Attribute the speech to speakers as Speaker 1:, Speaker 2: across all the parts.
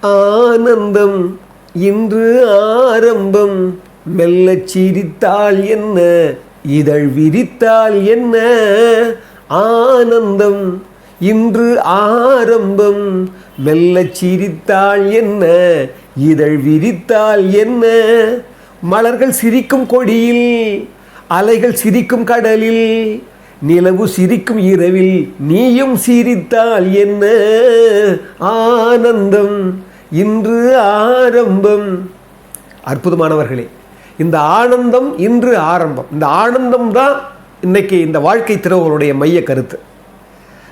Speaker 1: ஆனந்தம் இன்று ஆரம்பம். மெல்ல சிரித்தால் என்ன? இதழ் விரித்தால் என்ன? ஆனந்தம் இன்று ஆரம்பம். மெல்ல சிரித்தால் என்ன? இதழ் விரித்தால் என்ன? மலர்கள் சிரிக்கும் கொடியில் அலைகள் சிரிக்கும் கடலில் நிலவு சிரிக்கும் இரவில் நீயும் சிரித்தால் என்ன? ஆனந்தம் இன்று ஆரம்பம். அற்புதமானவர்களே இந்த ஆனந்தம் இன்று ஆரம்பம். இந்த ஆனந்தம் தான் இன்னைக்கு இந்த வாழ்க்கை திறவுகளுடைய மைய கருத்து.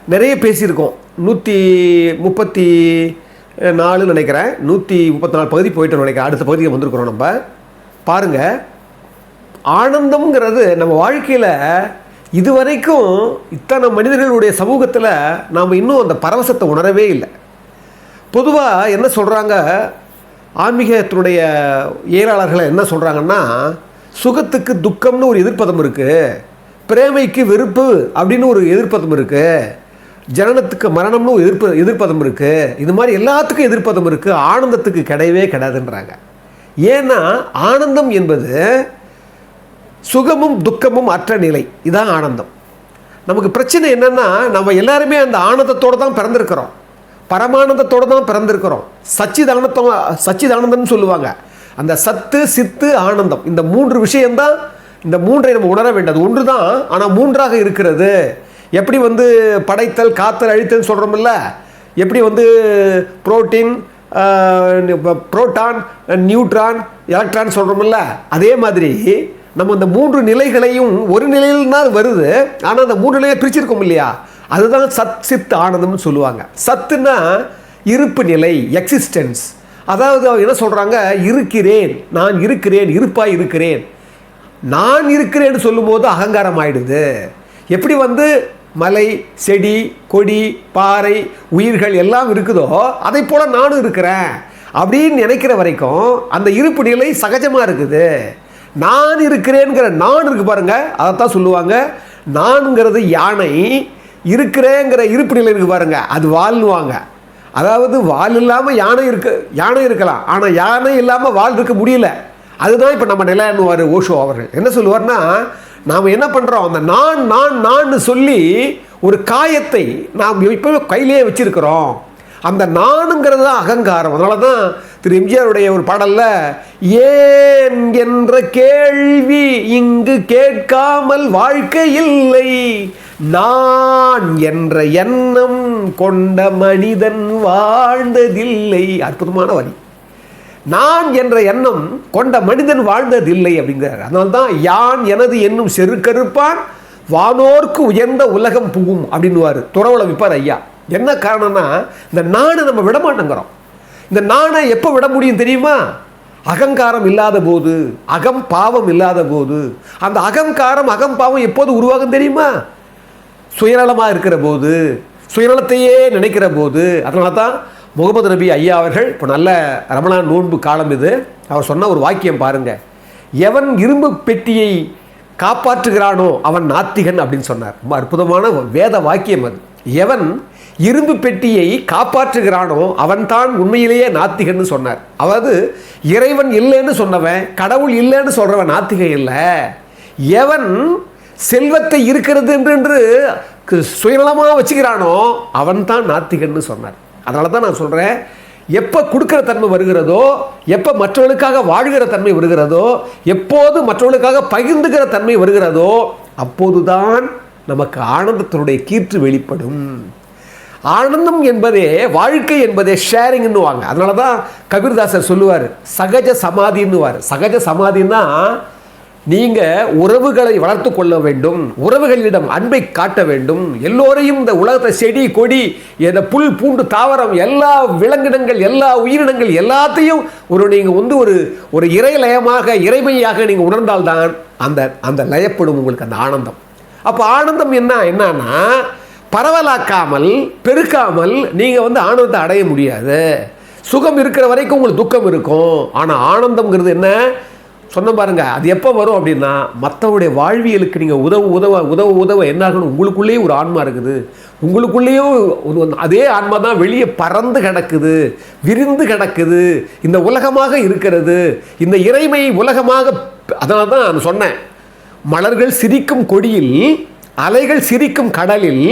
Speaker 1: நிறைய பேசியிருக்கோம். நூற்றி முப்பத்தி நாலு நினைக்கிறேன். நூற்றி முப்பத்தி நாலு பகுதி போயிட்டு நினைக்கிறேன். அடுத்த பகுதிக்கு வந்திருக்கிறோம் நம்ம. பாருங்கள் ஆனந்தம்ங்கிறது நம்ம வாழ்க்கையில் இதுவரைக்கும் இத்தனை மனிதர்களுடைய சமூகத்தில் நாம் இன்னும் அந்த பரவசத்தை உணரவே இல்லை. பொதுவாக என்ன சொல்கிறாங்க ஆன்மீகத்தினுடைய இயலாளர்கள் என்ன சொல்கிறாங்கன்னா சுகத்துக்கு துக்கம்னு ஒரு எதிர்ப்பதம் இருக்குது பிரேமைக்கு வெறுப்பு அப்படின்னு ஒரு எதிர்ப்பதம் இருக்குது ஜனனத்துக்கு மரணம்னு ஒரு எதிர்ப்பு எதிர்ப்பதம் இருக்குது இது மாதிரி எல்லாத்துக்கும் எதிர்ப்பதம் இருக்குது ஆனந்தத்துக்கு கிடையவே கிடையாதுன்றாங்க. ஏன்னா ஆனந்தம் என்பது சுகமும் துக்கமும் அற்ற நிலை. இதான் ஆனந்தம். நமக்கு பிரச்சனை என்னன்னா நம்ம எல்லாருமே அந்த ஆனந்தத்தோடு தான் பிறந்திருக்கிறோம். பரமானந்தத்தோடு தான் பிறந்திருக்கிறோம். சச்சிதானந்தம் சச்சிதானந்தம்னு சொல்லுவாங்க. அந்த சத்து சித்து ஆனந்தம் இந்த மூன்று விஷயம்தான் இந்த மூன்றை நம்ம உணர வேண்டியது. ஒன்று தான் ஆனால் மூன்றாக இருக்கிறது. எப்படி வந்து படைத்தல் காத்தல் அழித்தல் சொல்கிறோம்ல எப்படி வந்து புரோட்டீன் புரோட்டான் நியூட்ரான் எலக்ட்ரான் சொல்கிறோம்ல அதே மாதிரி நம்ம இந்த மூன்று நிலைகளையும் ஒரு நிலையில் தான் வருது. ஆனால் அந்த மூன்று நிலையை பிரிச்சிருக்கோம் இல்லையா? அதுதான் சத் சித் ஆனந்தம்னு சொல்லுவாங்க. சத்துனா இருப்பு நிலை எக்ஸிஸ்டன்ஸ் அதாவது அவங்க என்ன சொல்கிறாங்க இருக்கிறேன் நான் இருக்கிறேன் இருப்பாக இருக்கிறேன். நான் இருக்கிறேன்னு சொல்லும்போது அகங்காரம் ஆயிடுது. எப்படி வந்து? மலை செடி கொடி பாறை உயிர்கள் எல்லாம் இருக்குதோ அதை போல் நானும் இருக்கிறேன். அப்படின்னு நினைக்கிற வரைக்கும் அந்த இருப்பு நிலை சகஜமாக இருக்குது. நான் இருக்கிறேங்கிற நான் இருக்கு பாருங்கள் அதைத்தான் சொல்லுவாங்க. நான்ங்கிறது யானை இருக்கிறேங்கிற இருப்பு நிலை இருக்கு பாருங்க. அது வாழ்வாங்க. அதாவது வால் இல்லாமல் யானை இருக்கு யானை இருக்கலாம். ஆனால் யானை இல்லாமல் வால் இருக்க முடியல. அதுதான் இப்போ நம்ம நிலையானுவார் ஓஷோ அவர்கள். என்ன சொல்லுவார்னா நாம் என்ன பண்ணுறோம் அந்த நான் நான் நான் சொல்லி ஒரு காயத்தை நாம் இப்போ கையிலேயே வச்சிருக்கிறோம். அந்த நானுங்கிறது தான் அகங்காரம். அதனால தான் திரு எம்ஜிஆருடைய ஒரு பாடலில் ஏன் என்ற கேள்வி இங்கு கேட்காமல் வாழ்க்கை இல்லை. நான் என்ற எண்ணம் கொண்ட மனிதன் வாழ்ந்ததில்லை. அற்புதமான வரி நான் என்ற எண்ணம் கொண்ட மனிதன் வாழ்ந்ததில்லை அப்படிங்கிறார். அதனால்தான் யான் எனது என்னும் செருக்கருப்பான் வானோர்க்கு உயர்ந்த உலகம் புகும் அப்படின்னுவார். துறவுல விற்பார் ஐயா. என்ன காரணம்னா இந்த நானை நம்ம விட மாட்டேங்கிறோம் இந்த நானை எப்போ விட முடியும் தெரியுமா? அகங்காரம் இல்லாத போது அகம் பாவம் இல்லாத போது. அந்த அகங்காரம் அகம் பாவம் எப்போது உருவாகும் தெரியுமா? சுயநலமாக இருக்கிற போது சுயநலத்தையே நினைக்கிற போது அதனால தான் முகமது நபி ஐயா அவர்கள் இப்போ நல்ல ரமணான் நோன்பு காலம் இது அவர் சொன்ன ஒரு வாக்கியம் பாருங்கள் எவன் இரும்பு பெட்டியை காப்பாற்றுகிறானோ அவன் நாத்திகன் அப்படின்னு சொன்னார். ரொம்ப அற்புதமான வேத வாக்கியம் அது. எவன் இரும்பு பெட்டியை காப்பாற்றுகிறானோ அவன்தான் உண்மையிலேயே நாத்திகன்னு சொன்னார். அதாவது இறைவன் இல்லைன்னு சொன்னவன் கடவுள் இல்லைன்னு சொல்கிறவன் நாத்திகன் இல்லை. எவன் செல்வத்தை இருக்கிறது என்று என்று சுயநலமாக வச்சுக்கிறானோ அவன் தான் நாத்திகன்னு சொன்னார். அதனால தான் நான் சொல்கிறேன் எப்போ கொடுக்குற தன்மை வருகிறதோ எப்போ மற்றவர்களுக்காக வாழ்கிற தன்மை வருகிறதோ எப்போது மற்றவர்களுக்காக பகிர்ந்துகிற தன்மை வருகிறதோ அப்போதுதான் நமக்கு ஆனந்தத்தினுடைய கீற்று வெளிப்படும். ஆனந்தம் என்பதே வாழ்க்கை என்பதே ஷேரிங்னுவாங்க அதனால தான் கபீர்தாசர் சொல்லுவார் சகஜ சமாதின்னுவார். சகஜ சமாதின்னா நீங்கள் உறவுகளை வளர்த்து கொள்ள வேண்டும். உறவுகளிடம் அன்பை காட்ட வேண்டும். எல்லோரையும் இந்த உலகத்தை செடி கொடி இந்த புல் பூண்டு தாவரம் எல்லா விலங்கினங்கள் எல்லா உயிரினங்கள் எல்லாத்தையும் ஒரு நீங்கள் வந்து ஒரு ஒரு இறைலயமாக இறைமையாக நீங்கள் உணர்ந்தால்தான் அந்த அந்த லயப்படும் உங்களுக்கு அந்த ஆனந்தம். அப்போ ஆனந்தம் என்ன என்னன்னா பரவலாக்காமல் பெருக்காமல் நீங்கள் வந்து ஆனந்தத்தை அடைய முடியாது. சுகம் இருக்கிற வரைக்கும் உங்களுக்கு துக்கம் இருக்கும். ஆனால் ஆனந்தம்ங்கிறது என்ன? சொன்ன பாருங்கள் அது எப்போ வரும் அப்படின்னா மற்றவருடைய வாழ்வியலுக்கு நீங்கள் உதவு உதவ உதவ உதவ என்ன ஆகணும்? உங்களுக்குள்ளேயே ஒரு ஆன்மா இருக்குது. உங்களுக்குள்ளேயும் அதே ஆன்மா தான் வெளியே பறந்து கிடக்குது விரிந்து கிடக்குது. இந்த உலகமாக இருக்கிறது இந்த இறைமை உலகமாக அதனால தான் நான் சொன்னேன். மலர்கள் சிரிக்கும் கொடியில் அலைகள் சிரிக்கும் கடலில்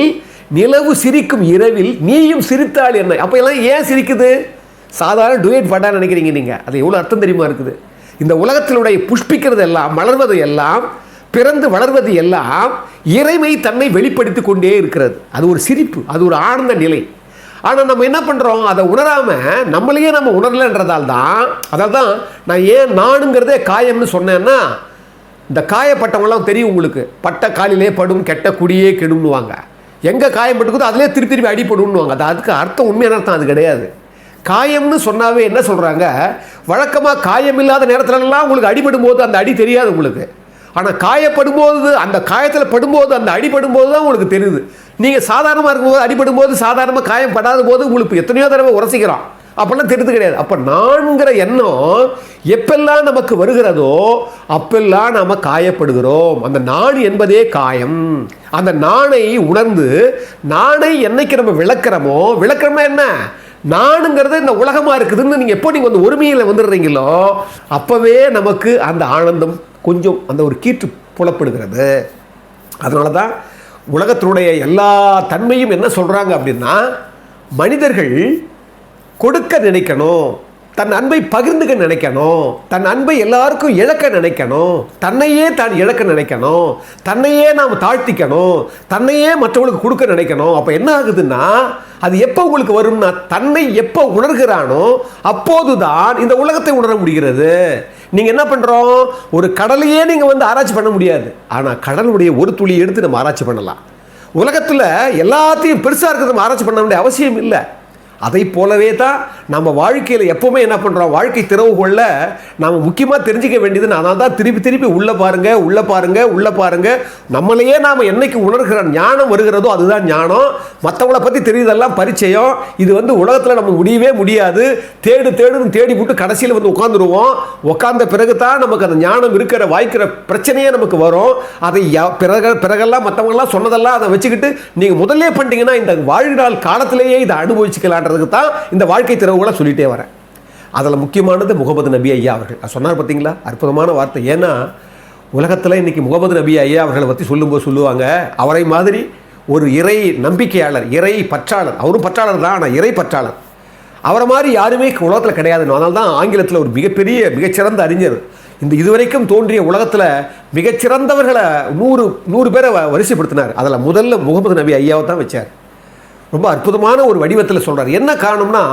Speaker 1: நிலவு சிரிக்கும் இரவில் நீயும் சிரித்தாள் என்ன. அப்போ எல்லாம் ஏன் சிரிக்குது? சாதாரண டுவேட் பாட்டா நினைக்கிறீங்க நீங்கள் அது எவ்வளோ அர்த்தம் தெரியுமா இருக்குது? இந்த உலகத்தினுடைய புஷ்பிக்கிறது எல்லாம் மலர்வது எல்லாம் பிறந்து வளர்வது எல்லாம் இறைமை தன்னை வெளிப்படுத்தி கொண்டே இருக்கிறது. அது ஒரு சிரிப்பு அது ஒரு ஆனந்த நிலை. ஆனால் நம்ம என்ன பண்ணுறோம் அதை உணராமல் நம்மளையே நம்ம உணரலைன்றதால் தான் அதால் தான் நான் ஏன் நானுங்கிறதே காயம்னு சொன்னேன்னா இந்த காயப்பட்டவங்களாம் தெரியும் உங்களுக்கு. பட்ட காலிலே படும் கெட்ட குடியே கெடும்னுவாங்க. எங்கே காயப்பட்டுக்குதோ அதிலே திருப்பி திருப்பி அடிப்படும்னுவாங்க அது அதுக்கு அர்த்தம் உண்மையான அர்த்தம் அது கிடையாது. காயம்னு சொன்னாவே என்ன சொல்கிறாங்க வழக்கமாக காயம் இல்லாத நேரத்துலலாம் உங்களுக்கு அடிபடும் போது அந்த அடி தெரியாது உங்களுக்கு. ஆனால் காயப்படும் போது அந்த காயத்தில் படும்போது அந்த அடிபடும் போது தான் உங்களுக்கு தெரியுது. நீங்கள் சாதாரணமாக இருக்கும்போது அடிபடும் போது சாதாரணமாக காயம் படாத போது உங்களுக்கு எத்தனையோ தடவை உரசிக்கிறோம். அப்போல்லாம் தெரிந்து கிடையாது. அப்போ நான்கிற எண்ணம் எப்பெல்லாம் நமக்கு வருகிறதோ அப்பெல்லாம் நாம் காயப்படுகிறோம். அந்த நான் என்பதே காயம். அந்த நாணை உணர்ந்து நாணை என்னைக்கு நம்ம விளக்கிறோமோ விளக்குறோம்னா என்ன? நானுங்கிறது இந்த உலகமாக இருக்குதுன்னு நீங்கள் எப்போ நீங்கள் வந்து ஒருமையில் வந்துடுறீங்களோ அப்போவே நமக்கு அந்த ஆனந்தம் கொஞ்சம் அந்த ஒரு கீற்று புலப்படுகிறது. அதனால தான் உலகத்தினுடைய எல்லா தன்மையும் என்ன சொல்கிறாங்க அப்படின்னா மனிதர்கள் கொடுக்க நினைக்கணும். தன் அன்பை பகிர்ந்துக்க நினைக்கணும். தன் அன்பை எல்லாருக்கும் இழக்க நினைக்கணும். தன்னையே தான் இழக்க நினைக்கணும். தன்னையே நாம் தாழ்த்திக்கணும். தன்னையே மற்றவங்களுக்கு கொடுக்க நினைக்கணும். அப்போ என்ன ஆகுதுன்னா அது எப்போ உங்களுக்கு வரும்னா தன்னை எப்போ உணர்கிறானோ அப்போது தான் இந்த உலகத்தை உணர முடிகிறது. நீங்கள் என்ன பண்ணுறோம் ஒரு கடலையே நீங்கள் வந்து ஆராய்ச்சி பண்ண முடியாது. ஆனால் கடலுடைய ஒரு துளி எடுத்து நம்ம ஆராய்ச்சி பண்ணலாம். உலகத்தில் எல்லாத்தையும் பெருசாக இருக்கிறது நம்ம ஆராய்ச்சி பண்ண வேண்டிய அவசியம் இல்லை. அதை போலவே தான் நம்ம வாழ்க்கையில் எப்போவுமே என்ன பண்ணுறோம் வாழ்க்கை திறவுகொள்ள நாம் முக்கியமாக தெரிஞ்சிக்க வேண்டியது நான் தான் திருப்பி திருப்பி உள்ளே பாருங்கள் உள்ளே பாருங்கள் உள்ளே பாருங்கள் நம்மளையே நாம் என்னைக்கு உணர்கிற ஞானம் வருகிறதோ அதுதான் ஞானம். மற்றவங்கள பற்றி தெரியுதெல்லாம் பரிச்சயம். இது வந்து உலகத்தில் நம்ம முடியவே முடியாது. தேடு தேடுன்னு தேடி போட்டு கடைசியில் வந்து உட்காந்துருவோம் உட்காந்த பிறகு தான் நமக்கு அந்த ஞானம் இருக்கிற வாய்க்கிற பிரச்சனையே நமக்கு வரும். அதை ய- பிறகு பிறகெல்லாம் மற்றவங்கெல்லாம் சொன்னதெல்லாம் அதை வச்சுக்கிட்டு நீங்கள் முதல்ல பண்ணிட்டீங்கன்னா இந்த வாழ்நாள் காலத்திலேயே இதை அனுபவிச்சுக்கலான்றதுக்கு தான் இந்த வாழ்க்கை திறவுகளை சொல்லிட்டே வரேன். அதில் முக்கியமானது முகமது நபி ஐயா அவர்கள். சொன்னார் பார்த்தீங்களா அற்புதமான வார்த்தை. ஏன்னா உலகத்தில் இன்னைக்கு முகமது நபி ஐயா அவர்களை பற்றி சொல்லும்போது சொல்லுவாங்க. அவரை மாதிரி ஒரு இறை நம்பிக்கையாளர் இறை பற்றாளர். அவரும் பற்றாளர் தான் ஆனால் இறை பற்றாளர். அவரை மாதிரி யாருமே உலகத்தில் கிடையாது. அதனால தான் ஆங்கிலத்தில் ஒரு மிகப்பெரிய மிகச்சிறந்த அறிஞர். இந்த இதுவரைக்கும் தோன்றிய உலகத்தில் மிகச்சிறந்தவர்களை நூறு நூறு பேரை வரிசைப்படுத்தினார். அதில் முதல்ல முகமது நபி ஐயாவை தான் வச்சார். ரொம்ப அற்புதமான ஒரு வடிவத்தில் சொல்கிறார் என்ன காரணம்னா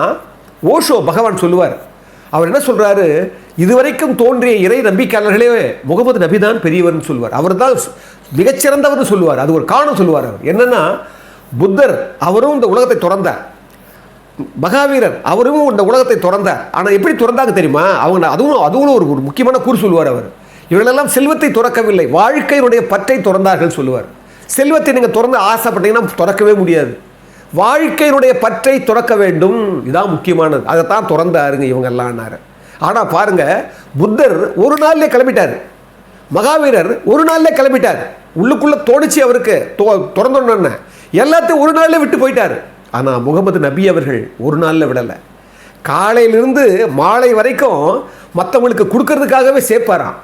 Speaker 1: ஓஷோ பகவான் சொல்லுவார். அவர் என்ன சொல்கிறாரு இதுவரைக்கும் தோன்றிய இறை நம்பிக்கையாளர்களே முகமது நபி தான் பெரியவர்னு சொல்லுவார். அவர் தான் மிகச்சிறந்தவர்னு சொல்லுவார். அது ஒரு காரணம் சொல்லுவார் அவர். என்னென்னா புத்தர் அவரும் இந்த உலகத்தை திறந்தார். மகாவீரர் அவரும் இந்த உலகத்தை திறந்தார். ஆனால் எப்படி திறந்தாங்க தெரியுமா? அவங்க அதுவும் அதுவும் ஒரு ஒரு முக்கியமான கூறு சொல்லுவார் அவர். இவர்களெல்லாம் செல்வத்தை துறக்கவில்லை. வாழ்க்கையினுடைய பற்றை திறந்தார்கள் சொல்லுவார். செல்வத்தை நீங்கள் திறந்து ஆசைப்பட்டீங்கன்னா திறக்கவே முடியாது. வாழ்க்கையினுடைய பற்றை துறக்க வேண்டும். இதான் முக்கியமானது. அதைத்தான் திறந்தாருங்க இவங்கெல்லாம்னாரு. ஆனால் பாருங்க புத்தர் ஒரு நாள்லேயே கிளம்பிட்டார். மகாவீரர் ஒரு நாள்ல கிளம்பிட்டார். உள்ளுக்குள்ளே தோணுச்சு அவருக்கு. தோ திறந்தோன்னு எல்லாத்தையும் ஒரு நாளில் விட்டு போயிட்டார். ஆனால் முகமது நபி அவர்கள் ஒரு நாளில் விடலை. காலையிலிருந்து மாலை வரைக்கும் மற்றவங்களுக்கு கொடுக்கறதுக்காகவே சேர்ப்பாராம்.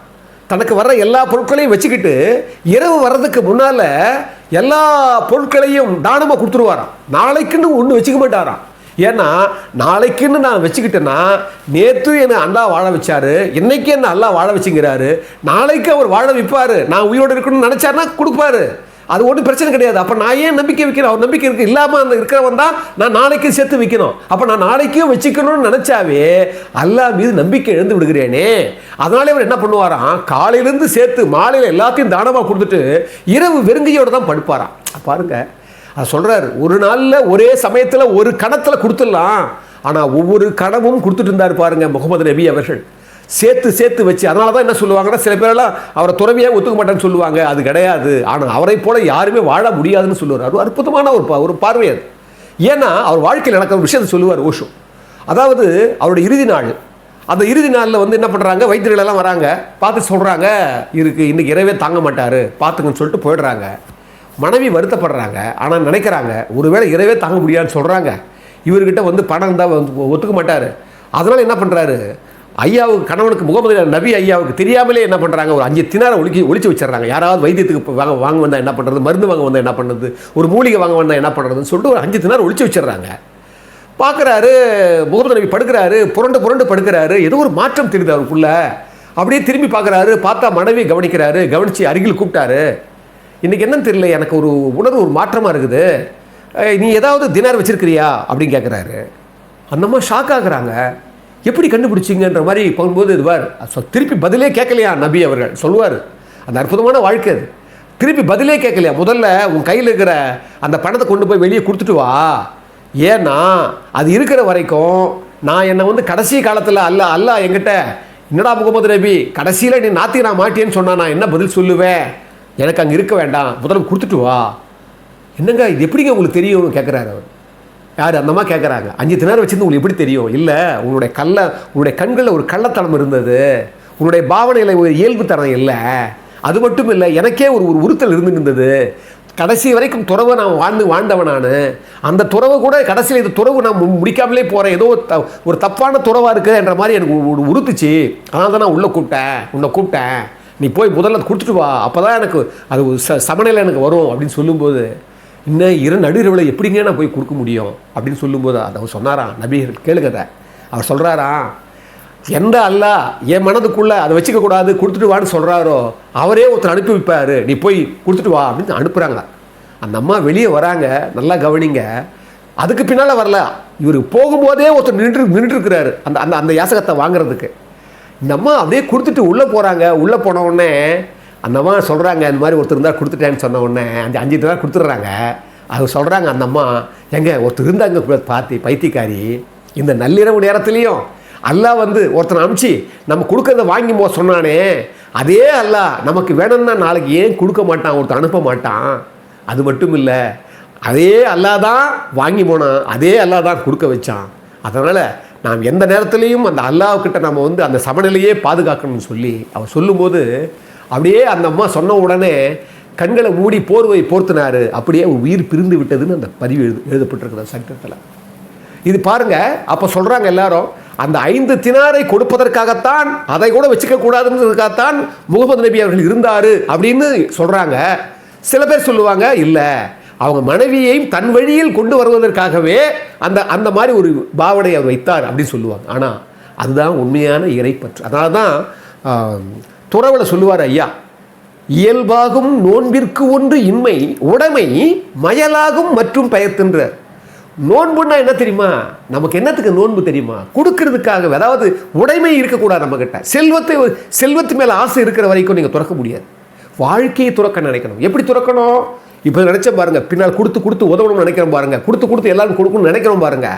Speaker 1: தனக்கு வர்ற எல்லா பொருட்களையும் வச்சுக்கிட்டு இரவு வர்றதுக்கு முன்னால் எல்லா பொருட்களையும் தானமாக கொடுத்துருவாராம். நாளைக்குன்னு ஒன்று வச்சுக்க மாட்டாராம். ஏன்னா நாளைக்குன்னு நான் வச்சுக்கிட்டேன்னா நேற்று என்னை அல்லா வாழ வச்சாரு இன்னைக்கு என்ன அல்லா வாழ வச்சுங்கிறாரு நாளைக்கு அவர் வாழ வைப்பார் நான் உயிரோடு இருக்கணும்னு நினச்சாருன்னா கொடுப்பாரு. அது ஒன்றும் பிரச்சனை கிடையாது. அப்போ நான் ஏன் நம்பிக்கை வைக்கிறேன்? அவர் நம்பிக்கை இருக்கு. இல்லாமல் அந்த இருக்கிறவன் தான் நான் நாளைக்கு சேர்த்து வைக்கணும். அப்போ நான் நாளைக்கும் வச்சுக்கணும்னு நினச்சாவே அல்லாஹ் மீது நம்பிக்கை இழந்து விடுகிறேனே. அதனாலே அவர் என்ன பண்ணுவாராம்? காலையிலேருந்து சேர்த்து மாலையில் எல்லாத்தையும் தானமாக கொடுத்துட்டு இரவு வெறுங்கையோடு தான் படுப்பாராம். பாருங்கள் அது சொல்கிறாரு ஒரு நாளில் ஒரே சமயத்தில் ஒரு கணத்தில் கொடுத்துடலாம். ஆனால் ஒவ்வொரு கணமும் கொடுத்துட்டு இருந்தார் பாருங்கள் முகமது நபி அவர்கள். சேர்த்து சேர்த்து வச்சு அதனால தான் என்ன சொல்லுவாங்கன்னா சில பேரெல்லாம் அவரை துறவியாக ஒத்துக்க மாட்டேன்னு சொல்லுவாங்க. அது கிடையாது. ஆனால் அவரை போல யாருமே வாழ முடியாதுன்னு சொல்லுவார். அது அற்புதமான ஒரு பா- ஒரு பார்வை அது. ஏன்னா அவர் வாழ்க்கையில் நடக்கிற ஒரு விஷயத்தை சொல்லுவார் ஓஷோ. அதாவது அவருடைய இறுதி நாள். அந்த இறுதி நாளில் வந்து என்ன பண்ணுறாங்க வைத்தியர்கள் எல்லாம் வராங்க. பார்த்து சொல்கிறாங்க இருக்கு இன்னைக்கு இரவே தாங்க மாட்டார். பார்த்துங்கன்னு சொல்லிட்டு போயிடுறாங்க. மனைவி வருத்தப்படுறாங்க. ஆனால் நினைக்கிறாங்க ஒருவேளை இரவே தாங்க முடியாதுன்னு சொல்கிறாங்க இவர்கிட்ட வந்து பணம் இருந்தால் வந்து ஒத்துக்க மாட்டார். அதனால் என்ன பண்ணுறாரு ஐயாவுக்கு கணவனுக்கு முகமது நபி ஐயாவுக்கு தெரியாமலே என்ன பண்ணுறாங்க ஒரு அஞ்சு தினாரை ஒழிக்கி ஒழிச்சு வச்சிடறாங்க. யாராவது வைத்தியத்துக்கு வாங்க வாங்க வந்தால் என்ன பண்ணுறது மருந்து வாங்க வந்தால் என்ன பண்ணுறது ஒரு மூலிகை வாங்க வந்தால் என்ன பண்ணுறதுன்னு சொல்லிட்டு ஒரு அஞ்சு தினார் ஒழிச்சு வச்சிடுறாங்க. பார்க்குறாரு முகமது நபி படுக்கிறாரு புரண்டு புரண்டு படுக்கிறாரு ஏதோ ஒரு மாற்றம் தெரியுது அவருக்குள்ள. அப்படியே திரும்பி பார்க்குறாரு பார்த்தா மனைவி கவனிக்கிறாரு கவனித்து அருகில் கூப்பிட்டாரு. இன்றைக்கி என்னன்னு தெரியல எனக்கு ஒரு உணர்வு ஒரு மாற்றமாக இருக்குது. நீ ஏதாவது தினார் வச்சுருக்கிறியா? அப்படின்னு கேட்குறாரு அந்தம்மா ஷாக் ஆகுறாங்க. எப்படி கண்டுபிடிச்சிங்கன்ற மாதிரி போகும்போது இதுவார் திருப்பி பதிலே கேட்கலையா நபி அவர்கள்? சொல்லுவார். அந்த அற்புதமான வாழ்க்கை அது. திருப்பி பதிலே கேட்கலையா? முதல்ல உன் கையில் இருக்கிற அந்த பணத்தை கொண்டு போய் வெளியே கொடுத்துட்டு வா. ஏன்னா அது இருக்கிற வரைக்கும் நான் என்னை வந்து கடைசி காலத்தில் அல்ல அல்ல என்கிட்ட என்னடா முகமது நபி கடைசியில் நீ நாத்தி நான் மாட்டேன்னு சொன்னா நான் என்ன பதில் சொல்லுவேன்? எனக்கு அங்கே இருக்க வேண்டாம். முதல்ல கொடுத்துட்டு வா. என்னங்க இது எப்படிங்க உங்களுக்கு தெரியும்னு கேட்குறாரு அவர்? யார் அந்தம்மா கேட்குறாங்க அஞ்சு திணறு வச்சுருந்து உங்களுக்கு எப்படி தெரியும்? இல்லை உங்களுடைய கள்ள உங்களுடைய கண்களில் ஒரு கள்ளத்தனம் இருந்தது. உங்களுடைய பாவனையில் ஒரு இயல்புத்தனம் இல்லை. அது மட்டும் இல்லை எனக்கே ஒரு ஒரு உறுத்தல் இருந்துருந்தது கடைசி வரைக்கும் துறவை நான் வாழ்ந்து வாழ்ந்தவன் நான். அந்த துறவை கூட கடைசியில் இது துறவு நான் மு- முடிக்காமலே போகிறேன் ஏதோ ஒரு த ஒரு தப்பான துறவாக இருக்குது என்ற மாதிரி எனக்கு ஒரு- உறுத்துச்சு. அதனால தான் நான் உள்ளே கூப்பிட்டேன். உன்னை கூப்பிட்டேன். நீ போய் முதல்ல கொடுத்துட்டு வா. அப்போ தான் எனக்கு அது ச சமநிலை எனக்கு வரும் அப்படின்னு சொல்லும்போது இன்னும் இரு நடுவில் எப்படிங்க நான் போய் கொடுக்க முடியும்? அப்படின்னு சொல்லும்போது அதை அவர் சொன்னாராம் நபிகள் கேளுங்க அதை. அவர் சொல்கிறாராம் எந்த அல்ல என் மனதுக்குள்ளே அதை வச்சுக்கக்கூடாது கொடுத்துட்டு வான்னு சொல்கிறாரோ அவரே ஒருத்தர் அனுப்பி வைப்பார். நீ போய் கொடுத்துட்டு வா அப்படின்னு அனுப்புகிறாங்க அந்த அம்மா வெளியே வராங்க. நல்லா கவனிங்க. அதுக்கு பின்னால் வரல. இவர் போகும்போதே ஒருத்தர் நின்று நின்றுருக்கிறாரு அந்த அந்த அந்த யாசகத்தை வாங்குறதுக்கு. இந்த அம்மா அப்படியே கொடுத்துட்டு உள்ளே போகிறாங்க உள்ளே போன உடனே அந்த அம்மா சொல்கிறாங்க இந்த மாதிரி ஒருத்தர் இருந்தால் கொடுத்துட்டேன்னு சொன்ன உடனே அஞ்சு அஞ்சு தான் கொடுத்துட்றாங்க. அது சொல்கிறாங்க அந்த அம்மா எங்க ஒருத்தர் இருந்தாங்க கூட பார்த்து பைத்தியக்காரி இந்த நள்ளிரவு நேரத்துலையும் அல்லாஹ் வந்து ஒருத்தனை அனுப்பிச்சு நம்ம கொடுக்கறத வாங்கி போ சொன்னானே அதே அல்லாஹ் நமக்கு வேணும்னா நாளைக்கு ஏன் கொடுக்க மாட்டான் ஒருத்தர் அனுப்ப மாட்டான்? அது மட்டும் இல்லை அதே அல்லாஹ் தான் வாங்கி போனான் அதே அல்லாஹ் தான் கொடுக்க வச்சான். அதனால் நாம் எந்த நேரத்துலையும் அந்த அல்லாவுக்கிட்ட நம்ம வந்து அந்த சமநிலையே பாதுகாக்கணும்னு சொல்லி அவர் சொல்லும்போது அப்படியே அந்த அம்மா சொன்ன உடனே கண்களை மூடி போர்வை போர்த்தினார். அப்படியே உயிர் பிரிந்து விட்டதுன்னு அந்த பதிவு எழுது எழுதப்பட்டிருக்கிற சங்கத்தில் இது பாருங்க அப்போ சொல்கிறாங்க எல்லாரும் அந்த ஐந்து தினாரை கொடுப்பதற்காகத்தான் அதை கூட வச்சுக்க கூடாதுன்றதுக்காகத்தான் முகமது நபி அவர்கள் இருந்தார் அப்படின்னு சொல்கிறாங்க சில பேர் சொல்லுவாங்க இல்லை அவங்க மனைவியையும் தன் வழியில் கொண்டு வருவதற்காகவே அந்த அந்த மாதிரி ஒரு பாவனை அவர் வைத்தார் அப்படின்னு சொல்லுவாங்க. ஆனால் அதுதான் உண்மையான இறைப்பற்று. அதனால தான் துறவலை சொல்லுவார் ஐயா. இயல்பாகும் நோன்பிற்கு ஒன்று இன்மை உடைமை மயலாகும் மற்றும் பயத்தின்றார் நோன்புன்னா என்ன தெரியுமா? நமக்கு என்னத்துக்கு நோன்பு தெரியுமா? கொடுக்கறதுக்காக அதாவது உடைமை இருக்கக்கூடாது நம்மக்கிட்ட செல்வத்தை செல்வத்து மேலே ஆசை இருக்கிற வரைக்கும் நீங்கள் துறக்க முடியாது. வாழ்க்கையை துறக்க நினைக்கணும். எப்படி துறக்கணும்? இப்போ நினச்ச பாருங்க பின்னால் கொடுத்து கொடுத்து உதவணும்னு நினைக்கிறோம் பாருங்க. கொடுத்து கொடுத்து எல்லாரும் கொடுக்கணும்னு நினைக்கிறோம் பாருங்க.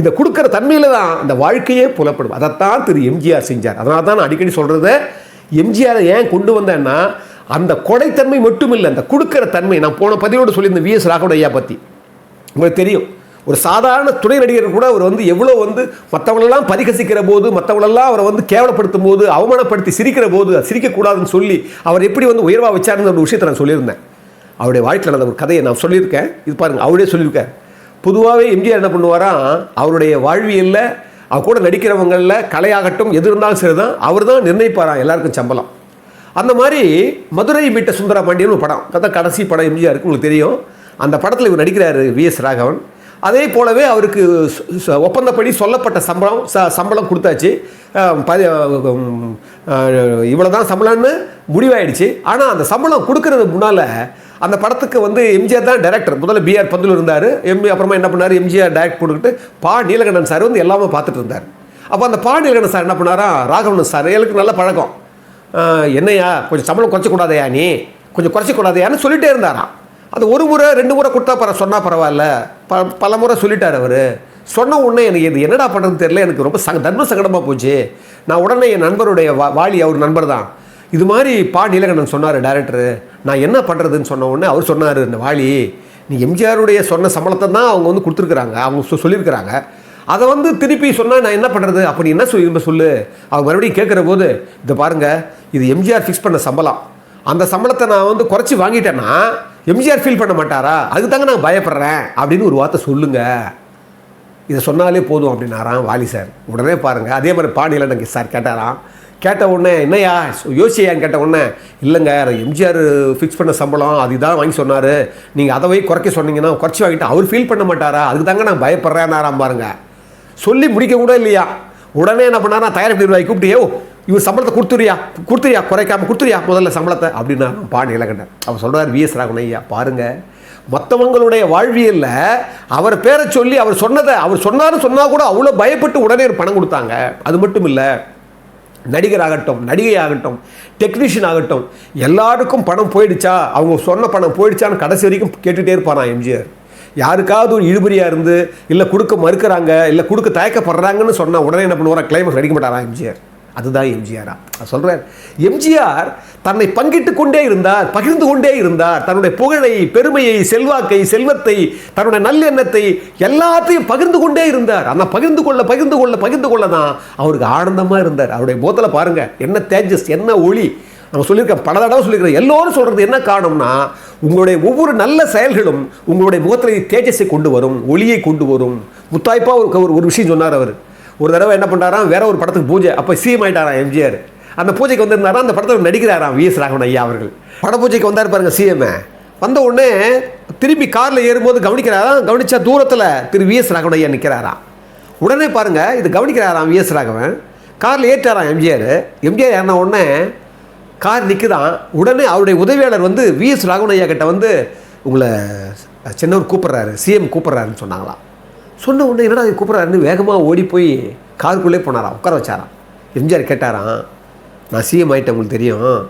Speaker 1: இந்த கொடுக்குற தன்மையில் தான் அந்த வாழ்க்கையே புலப்படும். அதைத்தான் திரு எம்ஜிஆர் செஞ்சார். அதனால தான் நான் அடிக்கடி சொல்கிறது எம்ஜிஆரை ஏன் கொண்டு வந்தேன்னா அந்த கொடைத்தன்மை மட்டும் இல்லை அந்த கொடுக்குற தன்மை. நான் போன பதிவோடு சொல்லியிருந்தேன் விஎஸ் ராகவன் ஐயா பற்றி உங்களுக்கு தெரியும் ஒரு சாதாரண துணை நடிகர் கூட அவர் வந்து எவ்வளோ வந்து மற்றவங்களெல்லாம் பரிகசிக்கிற போது மற்றவங்களெல்லாம் அவரை வந்து கேவலப்படுத்தும் போது அவமானப்படுத்தி சிரிக்கிற போது சிரிக்கக்கூடாதுன்னு சொல்லி அவர் எப்படி வந்து உயர்வாக வச்சாருன்னு ஒரு விஷயத்தை நான் சொல்லியிருந்தேன். அவருடைய வாழ்க்கையில் நடந்த ஒரு கதையை நான் சொல்லியிருக்கேன். இது பாருங்கள் அவரே சொல்லியிருக்கார். பொதுவாகவே எம்ஜிஆர் என்ன பண்ணுவாராம் அவருடைய வாழ்வியலில் அவர் கூட நடிக்கிறவங்களில் கலையாகட்டும் எது இருந்தாலும் சரி தான் அவர் தான் நிர்ணயிப்பாராம் எல்லாருக்கும் சம்பளம். அந்த மாதிரி மதுரை மீட்ட சுந்தர பாண்டியன் ஒரு படம். அதான் கடைசி படம் எம்ஜிஆருக்கு உங்களுக்கு தெரியும். அந்த படத்தில் இவர் நடிக்கிறாரு விஎஸ் ராகவன். அதே போலவே அவருக்கு ஒப்பந்தப்படி சொல்லப்பட்ட சம்பளம் ச சம்பளம் கொடுத்தாச்சு. பதி இவ்வளோ தான் சம்பளம்னு முடிவாயிடுச்சு. ஆனால் அந்த சம்பளம் கொடுக்கறதுக்கு முன்னால் அந்த படத்துக்கு வந்து எம்ஜிஆர் தான் டைரக்டர் முதல்ல பிஆர் பந்துல இருந்தார். எம் அப்புறமா என்ன பண்ணார்? எம்ஜிஆர் டைரக்ட் போட்டுக்கிட்டு பா நீலகண்டன் சார் வந்து எல்லாமே பார்த்துட்டு இருந்தார். அப்போ அந்த பா நீலகண்டன் சார் என்ன பண்ணாரா? ராகவன் சார். எனக்கு நல்ல பழக்கம். என்னையா? கொஞ்சம் சம்பளம் குறைச்சக்கூடாதையா நீ? கொஞ்சம் குறைச்சக்கூடாதையான்னு சொல்லிகிட்டே இருந்தாராம். அது ஒரு முறை ரெண்டு முறை கொடுத்தா பர சொன்னால் பரவாயில்ல. ப பல முறை சொல்லிட்டார் அவர். சொன்ன உடனே எனக்கு இது என்னடா பண்ணுறதுன்னு தெரியல. எனக்கு ரொம்ப சங்க தர்ம சங்கடமாக போச்சு. நான் உடனே என் நண்பருடைய வா வாலி அவர் நண்பர் தான். இது மாதிரி பா நீலகண்டன் சொன்னார் டேரக்டர் நான் என்ன பண்ணுறதுன்னு சொன்ன உடனே அவர் சொன்னார் இந்த வாலி நீ எம்ஜிஆருடைய சொன்ன சம்பளத்தை தான் அவங்க வந்து கொடுத்துருக்குறாங்க அவங்க சொ- சொல்லியிருக்கிறாங்க. அதை வந்து திருப்பி சொன்னால் நான் என்ன பண்ணுறது அப்படி என்ன சொல்லி சொல்லு. அவர் மறுபடியும் கேட்குற போது இதை பாருங்கள் இது எம்ஜிஆர் ஃபிக்ஸ் பண்ண சம்பளம். அந்த சம்பளத்தை நான் வந்து குறைச்சி வாங்கிட்டேன்னா எம்ஜிஆர் ஃபீல் பண்ண மாட்டாரா? அதுக்கு தாங்க நான் பயப்படுறேன் அப்படின்னு ஒரு வார்த்தை சொல்லுங்கள் இதை சொன்னாலே போதும் அப்படின்னாராம் வாலி சார். உடனே பாருங்கள் அதே மாதிரி பாண்டியில் எனக்கு சார் கேட்டாராம் கேட்ட உடனே என்னையா யோசியான்னு கேட்ட உடனே இல்லைங்க எம்ஜிஆர் ஃபிக்ஸ் பண்ண சம்பளம் அது தான் வாங்கி சொன்னார். நீங்கள் அதை போய் குறைக்க சொன்னீங்கன்னா குறைச்சி வாங்கிட்டு அவர் ஃபீல் பண்ண மாட்டாரா? அதுக்கு தாங்க நான் பயப்படுறேன்னாராம் பாருங்க. சொல்லி முடிக்க கூட இல்லையா? உடனே என்ன பண்ணாரா? தயாரிப்பு நிர்வாகி கூப்பிட்டு "ஏய், இவர் சம்பளத்தை கொடுத்துறியா கொடுத்துறியா? குறைக்காம கொடுத்துறியா முதல்ல சம்பளத்தை? அப்படின்னா பாண்டி இலக்கண்டன் அவர் சொல்கிறார் விஎஸ் ராகவன் ஐயா பாருங்கள் மற்றவங்களுடைய வாழ்வியலில் அவர் பேரை சொல்லி அவர் சொன்னதை அவர் சொன்னார்னு சொன்னால் கூட அவ்வளோ பயப்பட்டு உடனே ஒரு பணம் கொடுத்தாங்க. அது மட்டும் இல்லை நடிகர் ஆகட்டும் நடிகை ஆகட்டும் டெக்னீஷியன் ஆகட்டும் எல்லாருக்கும் பணம் போயிடுச்சா? அவங்க சொன்ன பணம் போயிடுச்சான்னு கடைசி வரைக்கும் கேட்டுகிட்டே இருப்பானா எம்ஜிஆர்? யாருக்காவது ஒரு இழுபறியாக இருந்து இல்லை கொடுக்க மறுக்கிறாங்க இல்லை கொடுக்க தயக்கப்படுறாங்கன்னு சொன்னால் உடனே என்ன பண்ணுவாரா? கிளைமேக்ஸ் நடிக்க மாட்டாரா எம்ஜிஆர்? அதுதான் எம்ஜிஆரா சொல்கிறார் எம்ஜிஆர் தன்னை பங்கிட்டு கொண்டே இருந்தார் பகிர்ந்து கொண்டே இருந்தார். தன்னுடைய புகழை பெருமையை செல்வாக்கை செல்வத்தை தன்னுடைய நல்லெண்ணத்தை எல்லாத்தையும் பகிர்ந்து கொண்டே இருந்தார். அந்த பகிர்ந்து கொள்ள பகிர்ந்து கொள்ள பகிர்ந்து கொள்ள தான் அவருக்கு ஆனந்தமாக இருந்தார். அவருடைய முகத்தில் பாருங்கள் என்ன தேஜஸ் என்ன ஒளி. நம்ம சொல்லியிருக்கேன் பல தடவை சொல்லியிருக்கிறோம் எல்லோரும் சொல்கிறது என்ன காரணம்னா உங்களுடைய ஒவ்வொரு நல்ல செயல்களும் உங்களுடைய முகத்தில் தேஜஸை கொண்டு வரும் ஒளியை கொண்டு வரும். முத்தாய்ப்பாக ஒரு ஒரு- ஒரு விஷயம் சொன்னார் அவர். ஒரு தடவை என்ன பண்ணுறாராம் வேற ஒரு படத்துக்கு பூஜை. அப்போ சிஎம் ஆயிட்டாராம் எம்ஜிஆர். அந்த பூஜைக்கு வந்திருந்தாராம் அந்த படத்தில் நடிக்கிறாராம் விஎஸ் ராகவன் ஐயா அவர்கள். பட பூஜைக்கு வந்தார் பாருங்க சிஎம் வந்த உடனே திரும்பி காரில் ஏறும்போது கவனிக்கிறாராம். கவனித்தா தூரத்தில் திரு விஎஸ் ராகவன் ஐயா நிற்கிறாராம் உடனே பாருங்க இது கவனிக்கிறாராம் விஎஸ் ராகவன். காரில் ஏற்றாராம் எம்ஜிஆர். எம்ஜிஆர் ஏறின உடனே கார் நிற்குதான் உடனே அவருடைய உதவியாளர் வந்து விஎஸ் ராகவன் ஐயா கிட்ட வந்து உங்களை சின்னவர் கூப்பிட்றாரு. சிஎம் கூப்பிட்றாருன்னு சொன்னாங்களாம். சொன்ன உடனே என்னடா கூப்பிட்றாருன்னு வேகமாக ஓடி போய் காருக்குள்ளே போனாராம் உட்கார வச்சாராம். எம்ஜிஆர் கேட்டாராம் நான் சிஎம் ஆகிட்டேன் உங்களுக்கு தெரியும்.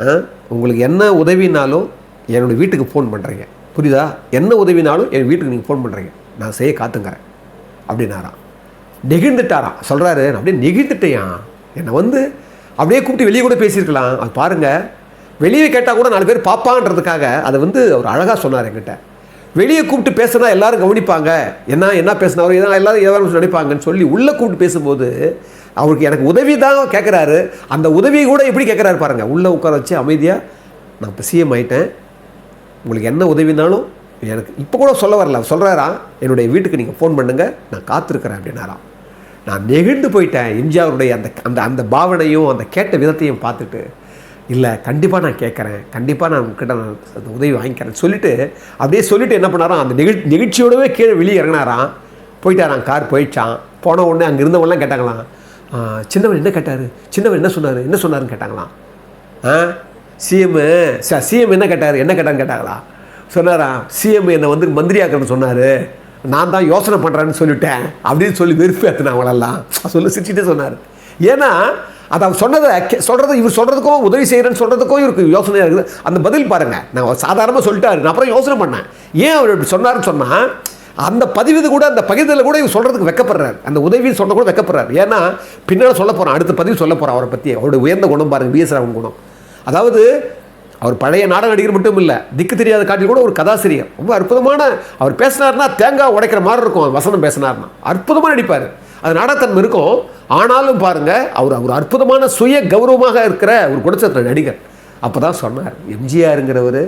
Speaker 1: ஆ? உங்களுக்கு என்ன உதவினாலும் என்னோட வீட்டுக்கு ஃபோன் பண்ணுறீங்க புரியுதா? என்ன உதவினாலும் என் வீட்டுக்கு நீங்கள் ஃபோன் பண்ணுறீங்க நான் செய்ய காத்துங்கிறேன். அப்படின்னாராம். நெகிழ்ந்துட்டாராம். சொல்கிறாரு நான் அப்படியே நெகிழ்ந்துட்டேன் என்னை வந்து அப்படியே கூப்பிட்டு வெளியே கூட பேசியிருக்கலாம். அது பாருங்கள் வெளியே கேட்டால் கூட நாலு பேர் பார்ப்பான்றதுக்காக அதை வந்து அவர் அழகாக சொன்னார் என்கிட்ட. வெளியே கூப்பிட்டு பேசுனா எல்லாரும் கவனிப்பாங்க. என்ன என்ன பேசினாரோ இதான் எல்லாரும் எதாவது நினைப்பாங்கன்னு சொல்லி உள்ளே கூப்பிட்டு பேசும்போது அவருக்கு எனக்கு உதவி தான் கேட்குறாரு அந்த உதவியை கூட எப்படி கேட்குறாரு பாருங்கள் உள்ளே உட்கார வச்சு அமைதியாக நான் இப்போ சிஎம் ஆயிட்டேன். உங்களுக்கு என்ன உதவினாலும் எனக்கு இப்போ கூட சொல்ல வரல. சொல்கிறாராம் என்னுடைய வீட்டுக்கு நீங்கள் ஃபோன் பண்ணுங்கள் நான் காத்திருக்கிறேன். அப்படின்னாராம் நான் நெகிழ்ந்து போயிட்டேன். எம்ஜிஆருடைய அந்த அந்த அந்த பாவனையும் அந்த கேட்ட விதத்தையும் பார்த்துட்டு இல்லை கண்டிப்பாக நான் கேட்குறேன் கண்டிப்பாக நான் உங்ககிட்ட நான் அந்த உதவி வாங்கிக்கிறேன். சொல்லிட்டு அப்படியே சொல்லிவிட்டு என்ன பண்ணாராம்? அந்த நிகழ் நிகழ்ச்சியோடவே கீழே வெளியே இறங்கினாராம். போயிட்டாராம் கார் போயிடுச்சான் போன உடனே அங்கே இருந்தவங்களாம் கேட்டாங்களாம். சின்னவன் சின்னவர் என்ன கேட்டார்? சின்னவர் என்ன சொன்னார்? என்ன சொன்னாருன்னு கேட்டாங்களாம். ஆ சிஎம்மு ச சிஎம் என்ன கேட்டார்? என்ன கேட்டான்னு கேட்டாங்களா? சொன்னாராம் சிஎம் என்னை வந்து மந்திரியாக்கன்னு சொன்னார். நான் தான் யோசனை பண்ணுறேன்னு சொல்லிட்டேன். அப்படின்னு சொல்லி வெறுப்பேற்றின அவங்களெல்லாம். சொல்லி சிரிச்சுட்டே சொன்னார். ஏன்னா அதை அவர் சொன்னதை கே- இவர் சொல்கிறதுக்கும் உதவி செய்கிறேன்னு சொல்கிறதுக்கும் இவருக்கு யோசனையாக இருக்குது. அந்த பதில் பாருங்கள் நான் சாதாரணமாக சொல்லிட்டாரு. நான் அப்புறம் யோசனை பண்ணேன். ஏன் அவர் இப்படி சொன்னார்னு சொன்னால் அந்த பதிவு கூட அந்த பகிர்ந்ததில் கூட இவர் சொல்கிறதுக்கு வெக்கப்படுறாரு. அந்த உதவின்னு சொல்ல கூட வெக்கப்படுறாரு. ஏன்னா பின்னால் சொல்ல போகிறோம் அடுத்த பதிவு சொல்ல போகிறோம் அவரை பற்றி அவருடைய உயர்ந்த குணம் பாருங்கள் பிஎஸ் குணம். அதாவது அவர் பழைய நாடக நடிகர் மட்டும் இல்லை திக்கு தெரியாத காட்டில் கூட ஒரு கதாசிரியர். ரொம்ப அற்புதமான அவர் பேசினார்னா தேங்காய் உடைக்கிற மாதிரி இருக்கும். வசனம் பேசினார்னா அற்புதமாக நடிப்பார். அது நாடகத்தன்மை இருக்கும். ஆனாலும் பாருங்க அவர் அவர் அற்புதமான சுய கௌரவமாக இருக்கிற ஒரு குணச்சத்திர நடிகர். அப்போ தான் சொன்னார் எம்ஜிஆருங்கிறவர்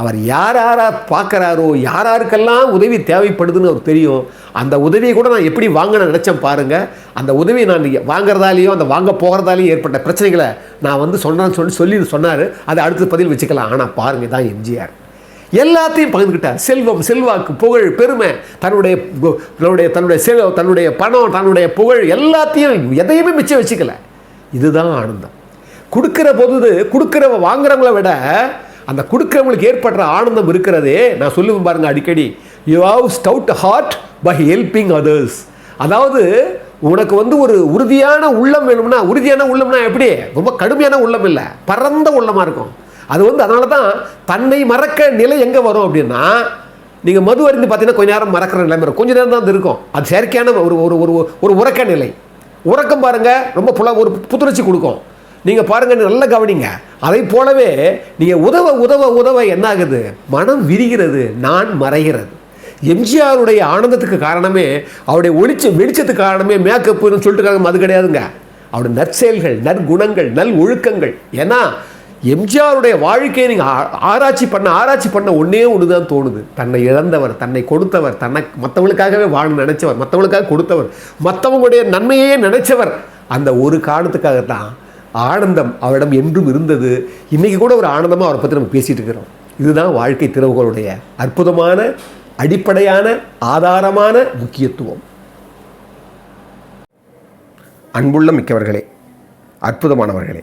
Speaker 1: அவர் யார் யாரா பார்க்குறாரோ யார் யாருக்கெல்லாம் உதவி தேவைப்படுதுன்னு அவர் தெரியும். அந்த உதவியை கூட நான் எப்படி வாங்க நினச்சேன் பாருங்கள் அந்த உதவியை நான் வாங்குறதாலேயோ அந்த வாங்க போகிறதாலேயும் ஏற்பட்ட பிரச்சனைகளை நான் வந்து சொன்னேன்னு சொல்லி சொல்லி சொன்னார். அதை அடுத்து பதில் வச்சுக்கலாம். ஆனால் பாருங்க தான் எம்ஜிஆர். எல்லாத்தையும் பகிர்ந்துக்கிட்டார். செல்வம் செல்வாக்கு புகழ் பெருமை தன்னுடைய தன்னுடைய தன்னுடைய செல் தன்னுடைய பணம் தன்னுடைய புகழ் எல்லாத்தையும் எதையுமே மிச்சம் வச்சுக்கல. இதுதான் ஆனந்தம். கொடுக்கிற போது கொடுக்குறவ வாங்குறவங்கள விட அந்த கொடுக்குறவங்களுக்கு ஏற்படுற ஆனந்தம் இருக்கிறதே. நான் சொல்லுவேன் பாருங்க அடிக்கடி you have stout heart by helping others அதாவது உனக்கு வந்து ஒரு உறுதியான உள்ளம் வேணும்னா உறுதியான உள்ளம்னா எப்படி? ரொம்ப கடுமையான உள்ளம் இல்லை பரந்த உள்ளமாக இருக்கும். அது வந்து அதனால தான் தன்னை மறக்க நிலை எங்கே வரும் அப்படின்னா நீங்கள் மது அறிந்து பார்த்தீங்கன்னா கொஞ்ச நேரம் மறக்கிற நிலைமை இருக்கும். கொஞ்சம் நேரம் தான் அது இருக்கும். அது செயற்கையான ஒரு ஒரு ஒரு ஒரு உறக்க நிலை. உறக்கம் பாருங்கள் ரொம்ப புல ஒரு புத்துணர்ச்சி கொடுக்கும். நீங்கள் பாருங்கள் நல்லா கவனிங்க. அதை போலவே நீங்கள் உதவ உதவ உதவ என்ன ஆகுது? மனம் விரிகிறது நான் மறைகிறது. எம்ஜிஆருடைய ஆனந்தத்துக்கு காரணமே அவருடைய ஒளிச்ச வெளிச்சத்துக்கு காரணமே மேக்கப்புன்னு சொல்லிட்டு இருக்காங்க அது கிடையாதுங்க. அவருடைய நற்செயல்கள் நற்குணங்கள் நல் ஒழுக்கங்கள் ஏன்னா எம்ஜிஆருடைய வாழ்க்கையை நீங்கள் ஆராய்ச்சி பண்ண ஆராய்ச்சி பண்ண ஒன்றே ஒன்று தான் தோணுது. தன்னை இழந்தவர் தன்னை கொடுத்தவர் தன்னை மற்றவங்களுக்காகவே வாழ நினைச்சவர் மற்றவங்களுக்காக கொடுத்தவர் மற்றவங்களுடைய நன்மையே நினைச்சவர் அந்த ஒரு காரணத்துக்காக தான் ஆனந்தம் அவரிடம் என்றும் இருந்தது. இன்றைக்கி கூட ஒரு ஆனந்தமாக அவரை பற்றி நம்ம பேசிகிட்டு இருக்கிறோம். இதுதான் வாழ்க்கை திறவுகளுடைய அற்புதமான அடிப்படையான ஆதாரமான முக்கியத்துவம். அன்புள்ள மிக்கவர்களே அற்புதமானவர்களே